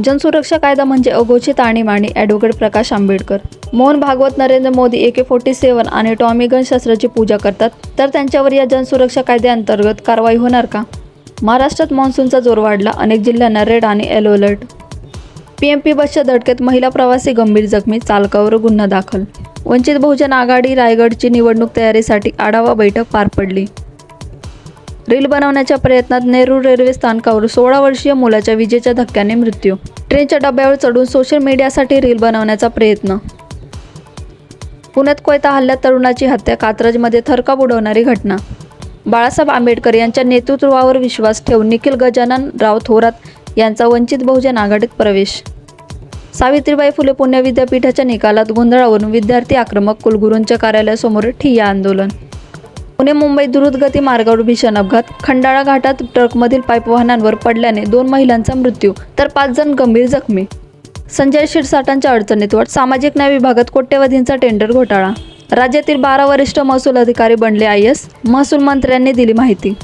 जनसुरक्षा कायदा म्हणजे अघोषित आणीबाणी advocate Prakash Ambedkar. Mohan Bhagwat Narendra Modi A K forty seven आणि टॉमी गन शस्त्राची पूजा करतात. तर त्यांच्यावर या जनसुरक्षा कायद्याअंतर्गत कारवाई होणार का? महाराष्ट्रात मान्सूनचा जोर वाढला. अनेक जिल्ह्यांना रेड आणि yellow alert P M P बसच्या धडकेत महिला प्रवासी गंभीर जखमी. चालकावर गुन्हा दाखल. वंचित बहुजन आघाडी रायगडची निवडणूक तयारीसाठी आढावा बैठक पार पडली. रील बनवण्याच्या प्रयत्नात नेरूळ रेल्वे स्थानकावर सोळा वर्षीय मुलाच्या विजेच्या धक्क्याने मृत्यू. ट्रेनच्या डब्यावर चढून सोशल मीडियासाठी रील बनवण्याचा प्रयत्न. पुण्यात कोयता हल्ल्यात तरुणाची हत्या कात्रजमध्ये थरकाप उडवणारी घटना. बाळासाहेब आंबेडकर यांच्या नेतृत्वावर विश्वास ठेवून निखिल गजानन राव थोरात यांचा वंचित बहुजन आघाडीत प्रवेश. सावित्रीबाई फुले पुणे विद्यापीठाच्या निकालात गोंधळावरून विद्यार्थी आक्रमक कुलगुरूंच्या कार्यालयासमोर ठिय्या आंदोलन. पुणे मुंबई द्रुतगती मार्गावर भीषण अपघात. खंडाळा घाटात ट्रकमधील पाईप वाहनांवर पडल्याने दोन महिलांचा मृत्यू तर पाच जण गंभीर जखमी. संजय शिरसाटांच्या अडचणीत वाट सामाजिक न्याय विभागात कोट्यवधींचा टेंडर घोटाळा. राज्यातील बारा वरिष्ठ महसूल अधिकारी बनले आय एस महसूल मंत्र्यांनी दिली माहिती.